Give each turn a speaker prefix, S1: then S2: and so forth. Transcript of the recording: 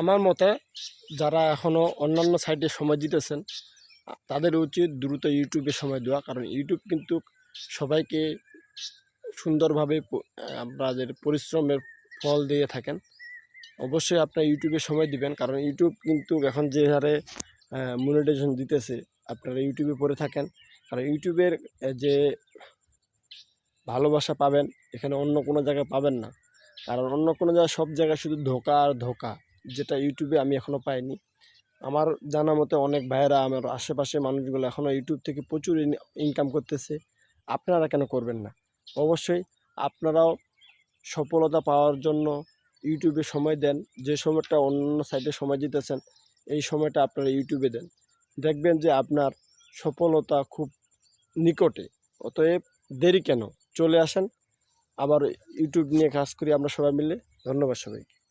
S1: আমার মতে যারা এখনও অন্যান্য সাইটে সময় দিতেছেন, তাদের উচিত দ্রুত ইউটিউবে সময় দেওয়া। কারণ ইউটিউব কিন্তু সবাইকে সুন্দরভাবে আপনাদের পরিশ্রমের ফল দিয়ে থাকেন। অবশ্যই আপনার ইউটিউবে সময় দিবেন, কারণ ইউটিউব কিন্তু এখন যে হারে মনিটাইজেশন দিতেছে, আপনারা ইউটিউবে পড়ে থাকেন। কারণ ইউটিউবের যে ভালোবাসা পাবেন, এখানে অন্য কোনো জায়গায় পাবেন না। কারণ অন্য কোনো জায়গায় সব জায়গায় শুধু ধোকা আর ধোকা। যেটা ইউটিউবে আমি এখনও পাইনি। আমার জানা মতে অনেক ভাইয়েরা, আমার আশেপাশে মানুষগুলো এখনও ইউটিউব থেকে প্রচুর ইনকাম করতেছে। আপনারা কেন করবেন না? অবশ্যই আপনারাও সফলতা পাওয়ার জন্য ইউটিউবে সময় দেন। যে সময়টা অন্য সাইটে সময় দিতেছেন, এই সময়টা আপনারা ইউটিউবে দেন। দেখবেন যে আপনার সফলতা খুব নিকটে। অতএব দেরি কেন? চলে আসেন, আবার ইউটিউব নিয়ে কাজ করি আমরা সবাই মিলে। ধন্যবাদ সবাইকে।